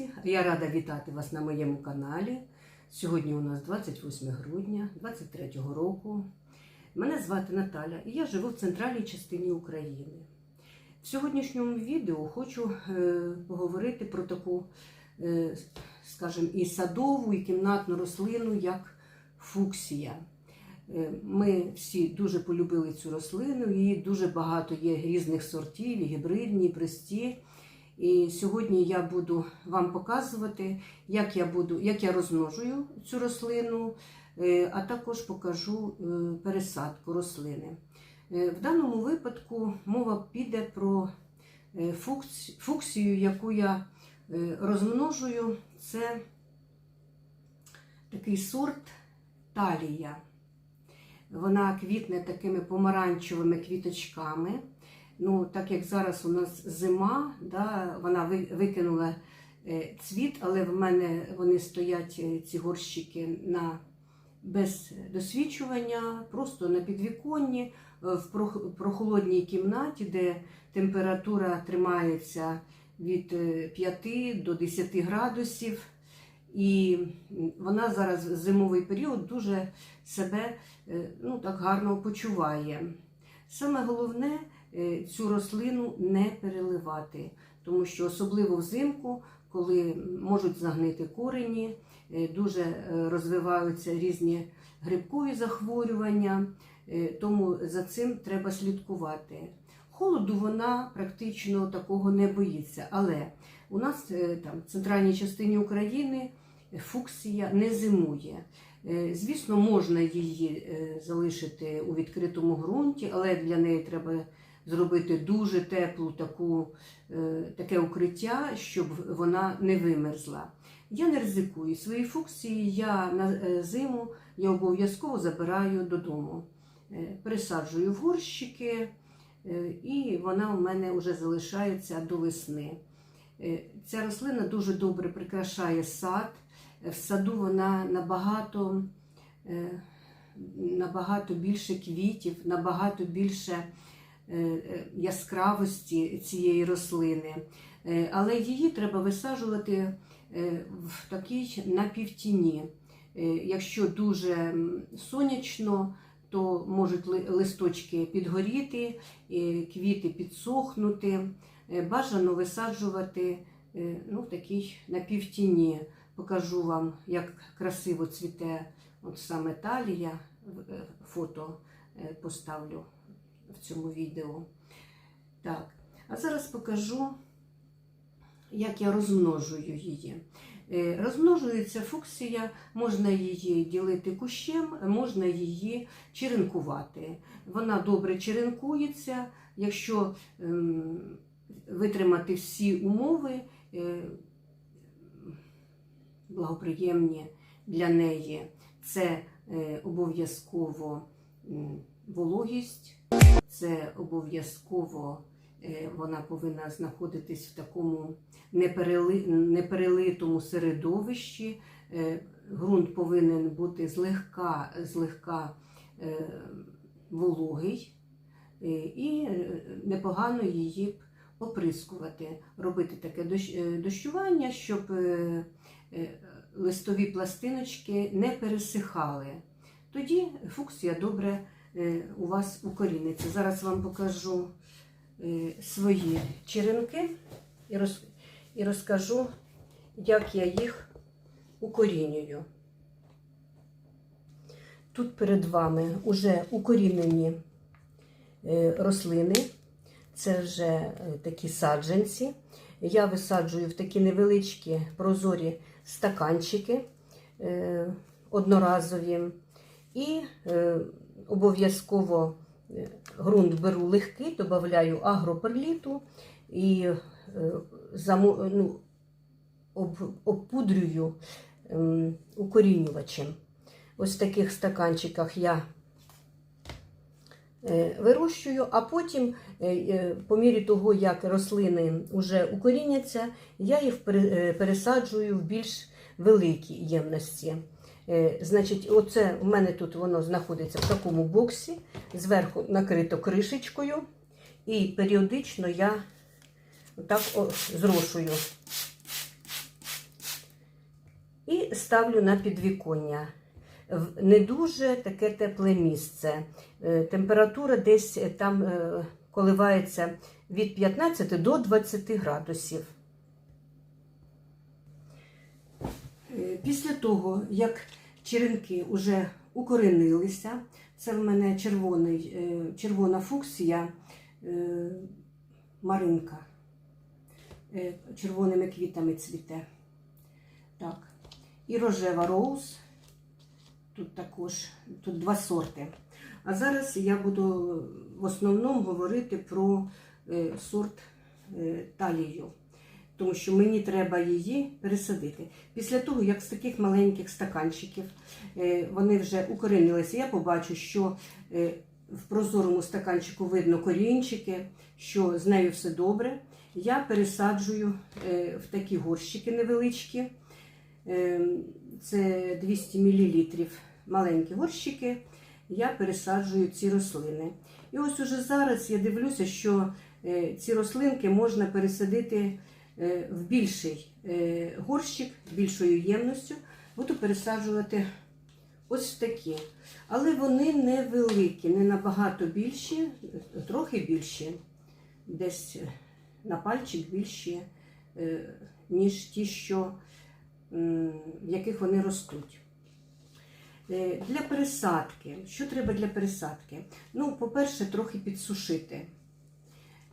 Друзі! Я рада вітати вас на моєму каналі. Сьогодні у нас 28 грудня 23 року. Мене звати Наталя і я живу в центральній частині України. В сьогоднішньому відео хочу е, поговорити про таку, е, скажімо, і садову, і кімнатну рослину, як фуксія. Е, Ми всі дуже полюбили цю рослину, її дуже багато є різних сортів, і гібридні, і прості. І сьогодні я буду вам показувати, як я буду, як я розмножую цю рослину, е, а також покажу е, пересадку рослини. Е, В даному випадку мова піде про фуксію, яку я розмножую. Це такий сорт талія. Вона квітне такими помаранчевими квіточками. Ну, так як зараз у нас зима, да, вона викинула е, цвіт, але в мене вони стоять, е, ці горщики, на, без досвідчування, просто на підвіконні, е, в прохолодній кімнаті, де температура тримається від е, 5 до 10 градусів. І вона зараз в зимовий період дуже себе ну, так гарно почуває. Саме головне цю рослину не переливати, тому що особливо взимку, коли можуть загнити корені, е, дуже е, розвиваються різні грибкові захворювання, е, тому за цим треба слідкувати. Холоду вона практично такого не боїться, але у нас е, там в центральній частині України фуксія не зимує. Е, Звісно, можна її е, залишити у відкритому ґрунті, але для неї треба зробити дуже теплу таку, е, таке укриття, щоб вона не вимерзла. Я не ризикую. Свої фуксії я на е, зиму я обов'язково забираю додому. Е, Пересаджую в горщики, і вона у мене вже залишається до весни. Ця рослина дуже добре прикрашає сад. В саду вона набагато, набагато більше квітів, набагато більше яскравості цієї рослини. Е, Але її треба висаджувати е, в такій напівтіні. Е, Якщо дуже сонячно, то можуть листочки підгоріти, е, квіти підсохнути. Е, Бажано висаджувати е, ну, в такій напівтіні. Покажу вам, як красиво цвіте от саме талія. Е, Фото е, поставлю в цьому відео. Так, а зараз покажу, як я розмножую її. Е, Розмножується фуксія, можна її ділити кущем, можна її черенкувати. Вона добре черенкується, якщо ем, витримати всі умови. е, благоприємні для неї. Це е, обов'язково вологість, це обов'язково е, вона повинна знаходитись в такому неперели, неперелитому середовищі. Е, Ґрунт повинен бути злегка, злегка е, вологий е, і е, непогано її б оприскувати, робити таке е, дощування, щоб е, е, листові пластиночки не пересихали. Тоді фуксія добре е, у вас укоріниться. Зараз вам покажу е, свої черенки і, розкажу, як я їх укорінюю. Тут перед вами вже укорінені е, рослини, це вже е, такі саджанці. Я висаджую в такі невеличкі прозорі стаканчики е, одноразові. І е, обов'язково е, ґрунт беру легкий, додаю агроперліту і е, ну, обпудрюю ем, укорінювачем. Ось в таких стаканчиках я е, вирощую, а потім, по мірі того, як рослини вже укоріняться, я їх пересаджую в більш великі ємності. Е, Значить, оце в мене тут воно знаходиться в такому боксі, зверху накрито кришечкою, і періодично я так зрошую І ставлю на підвіконня. В не дуже таке тепле місце. Е, Температура десь е, там коливається від 15 до 20 градусів. Після того, як черенки вже укоренилися, це в мене червоний, е, червона фуксія е, маринка е, червоними квітами цвіте. Так. І рожева роуз. Тут також тут два сорти. А зараз я буду в основному говорити про сорт талію, тому що мені треба її пересадити. Після того, як з таких маленьких стаканчиків е, вони вже укорінилися, я побачу, що е, в прозорому стаканчику видно корінчики, що з нею все добре. Я пересаджую е, в такі горщики невеличкі. Це 200 мл маленькі горщики. Я пересаджую ці рослини. І ось уже зараз я дивлюся, що ці рослинки можна пересадити в більший е, горщик, більшою ємністю. Буду пересаджувати ось такі. Але вони невеликі, не набагато більші, трохи більші, десь на пальчик більші, е, ніж ті, що, в яких вони ростуть. Е, Для пересадки. Що треба для пересадки? Ну, по-перше, трохи підсушити.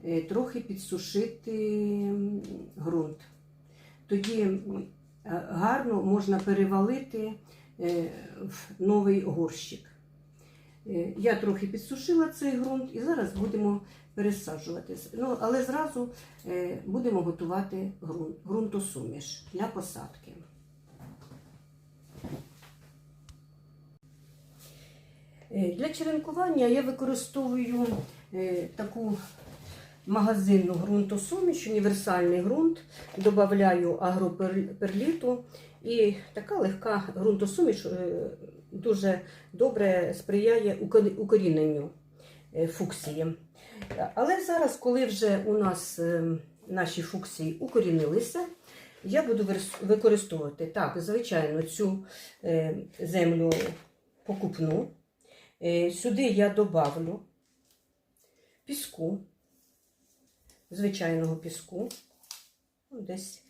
Е, Трохи підсушити ґрунт. Тоді е, гарно можна перевалити е, в новий горщик. Я трохи підсушила цей ґрунт і зараз будемо пересаджувати. Ну, але зразу будемо готувати ґрунт, ґрунтосуміш для посадки. Для черенкування я використовую таку магазинну ґрунтосуміш, універсальний ґрунт, додаю агроперліту і така легка ґрунтосуміш е, дуже добре сприяє укоріненню е, фуксії. Але зараз, коли вже у нас е, наші фуксії укорінилися, я буду використовувати так, звичайно, цю землю покупну. Сюди я добавлю піску, звичайного піску, ну, десь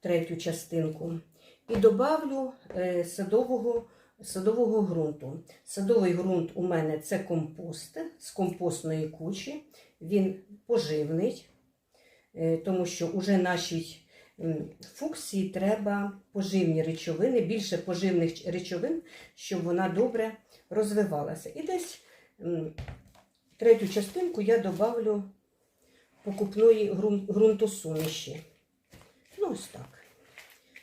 третю частинку. І добавлю е, садового, садового ґрунту. Садовий ґрунт у мене це компост з компостної кучі. Він поживний, е, тому що уже нашій м, треба поживні речовини, більше поживних речовин, щоб вона добре розвивалася. І десь третю частинку я добавлю покупної ґрун- ґрунтосуміші. Ну, ось так.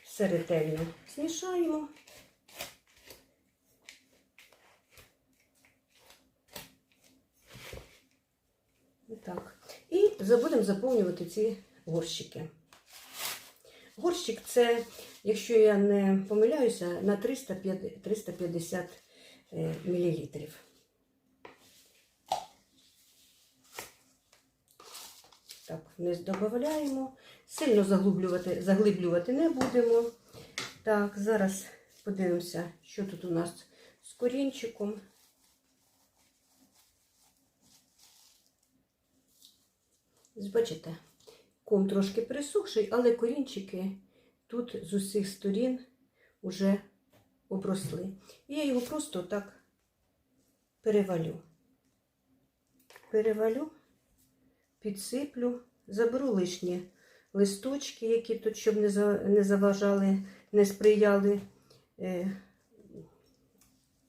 Все ретельно змішаємо. Так. І будемо заповнювати ці горщики. Горщик це, якщо я не помиляюся, на 350 350 мл. Так, вниз додаємо. Сильно заглублювати, заглиблювати не будемо. Так, зараз подивимося, що тут у нас з корінчиком. Бачите, ком трошки присохший, але корінчики тут з усіх сторін вже обросли. І я його просто так перевалю. Перевалю, підсиплю, заберу лишні листочки, які тут, щоб не заважали, не сприяли, е,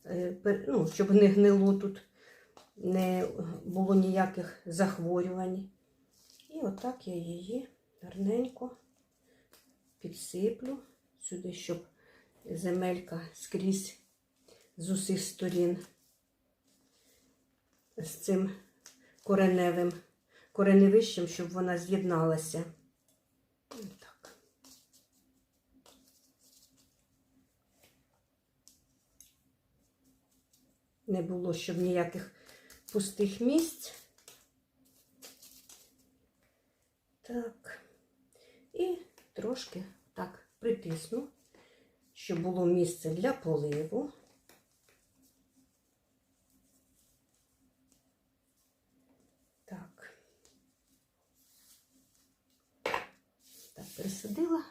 е, ну, щоб не гнило тут, не було ніяких захворювань. І отак я її гарненько підсиплю сюди, щоб земелька скрізь з усіх сторін з цим кореневим кореневищем, щоб вона з'єдналася. Не було, щоб ніяких пустих місць. Так. І трошки так притисну, щоб було місце для поливу. Так. Так, пересадила.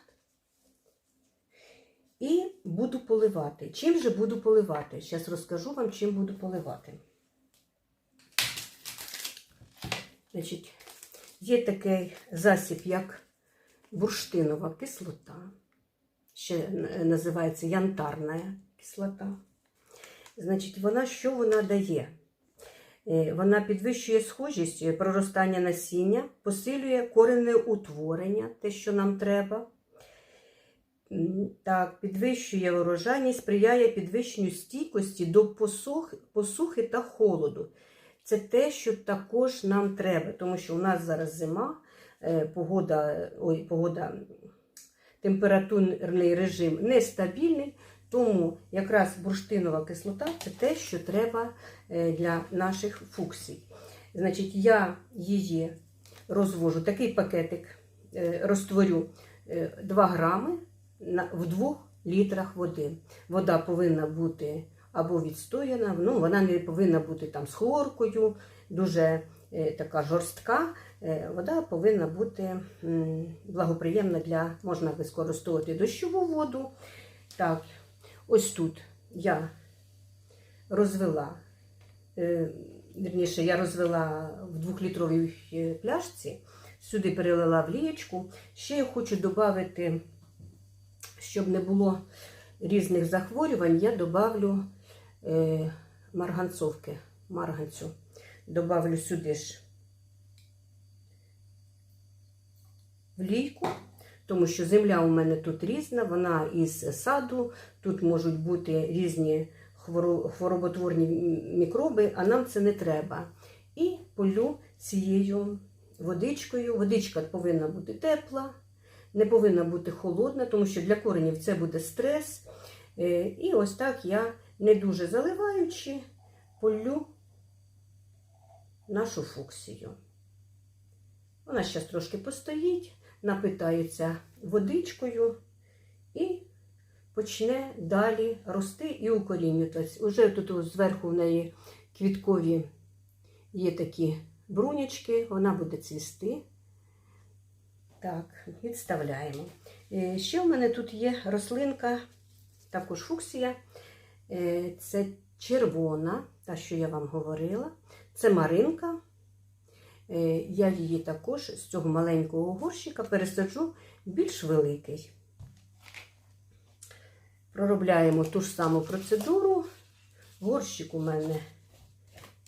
І буду поливати. Чим же буду поливати? Зараз розкажу вам, чим буду поливати. Значить, є такий засіб, як бурштинова кислота, ще називається янтарна кислота. Значить, вона що вона дає? Е, Вона підвищує схожість е, проростання насіння, посилює коренне утворення, те, що нам треба. Так, підвищує урожайність, сприяє підвищенню стійкості до посух, посухи та холоду. Це те, що також нам треба, тому що у нас зараз зима, е, погода, ой, погода, температурний режим нестабільний, тому якраз бурштинова кислота це те, що треба е, для наших фуксій. Значить, я її розвожу, такий пакетик е, розтворю е, 2 грами в 2 літрах води. Вода повинна бути або відстояна, ну, вона не повинна бути там з хлоркою, дуже е, така жорстка. Е, Вода повинна бути благоприємна для, можна використовувати дощову воду. Так, ось тут я розвела, е, вірніше, я розвела в двохлітровій пляшці, сюди перелила в лієчку. Ще я хочу додати, щоб не було різних захворювань, я добавлю е, марганцовки, марганцю. Добавлю сюди ж в лійку, тому що земля у мене тут різна, вона із саду, тут можуть бути різні хвороботворні мікроби, а нам це не треба. І полю цією водичкою. Водичка повинна бути тепла, не повинна бути холодна, тому що для коренів це буде стрес. Е, І ось так я, не дуже заливаючи, полю нашу фуксію. Вона зараз трошки постоїть, напитається водичкою і почне далі рости і укорінюватись. Уже тут зверху в неї квіткові є такі брунячки, вона буде цвісти. Так, відставляємо. Е, Ще в мене тут є рослинка, також фуксія. Е, Це червона, та, що я вам говорила. Це маринка. Е, Я її також з цього маленького горщика пересаджу більш великий. Проробляємо ту ж саму процедуру. Горщик у мене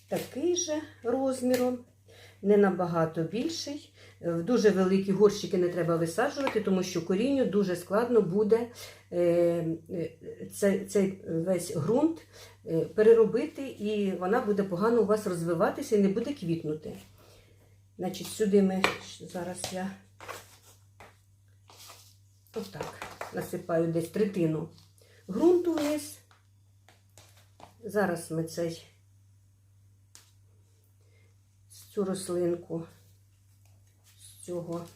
такий же розміром, не набагато більший. Е, дуже великі горщики не треба висаджувати, тому що корінню дуже складно буде е, е, цей, весь ґрунт переробити, і вона буде погано у вас розвиватися і не буде квітнути. Значить, сюди ми зараз я отак насипаю десь третину ґрунту вниз. Зараз ми цей цю рослинку цього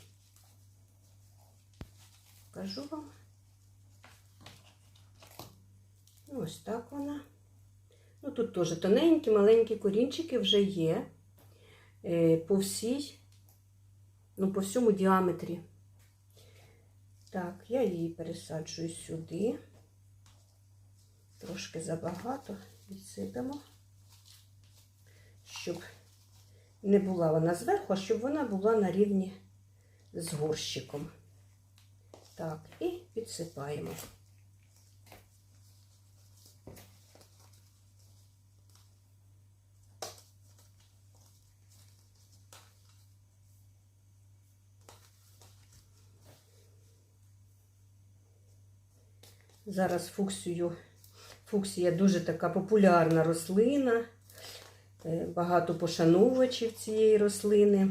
покажу вам. Ось так вона. Ну, тут теж тоненькі, маленькі корінчики вже є е, по всій, ну, по всьому діаметрі. Так, я її пересаджую сюди. Трошки забагато відсипемо, щоб не була вона зверху, а щоб вона була на рівні з горщиком. Так, і підсипаємо. Зараз фуксію. Фуксія дуже така популярна рослина. Е, Багато пошановувачів цієї рослини.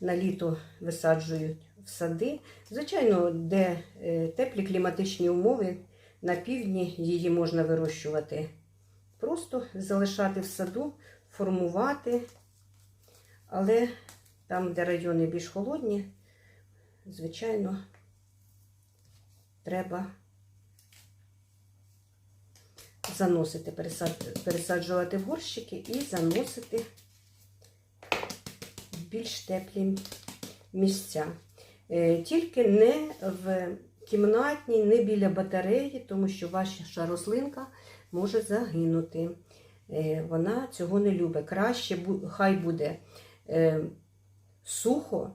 На літо висаджують в сади. Звичайно, де е, теплі кліматичні умови, на півдні її можна вирощувати. Просто залишати в саду, формувати. Але там, де райони більш холодні, звичайно, треба заносити, пересаджувати в горщики і заносити більш теплі місця. Е, Тільки не в кімнатній, не біля батареї, тому що ваша рослинка може загинути. Е, Вона цього не любить. Краще хай буде е, сухо.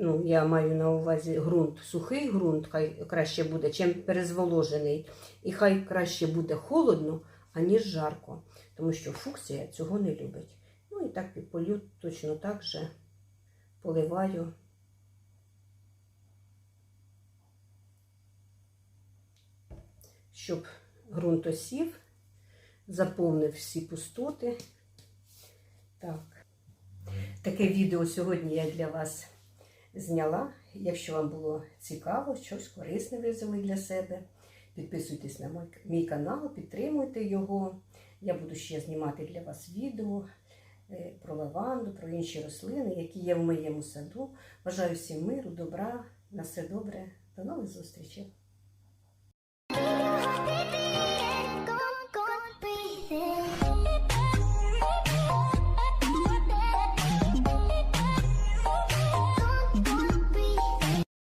Ну, я маю на увазі ґрунт, сухий ґрунт, хай краще буде, чим перезволожений. І хай краще буде холодно, аніж жарко, тому що фуксія цього не любить. Так підполю точно так же поливаю. Щоб ґрунт осів, заповнив всі пустоти. Так. Таке відео сьогодні я для вас зняла. Якщо вам було цікаво, щось корисне ви взяли для себе, підписуйтесь на мій канал, підтримуйте його. Я буду ще знімати для вас відео про лаванду, про інші рослини, які є в моєму саду. Бажаю всім миру, добра, на все добре. До нових зустрічей!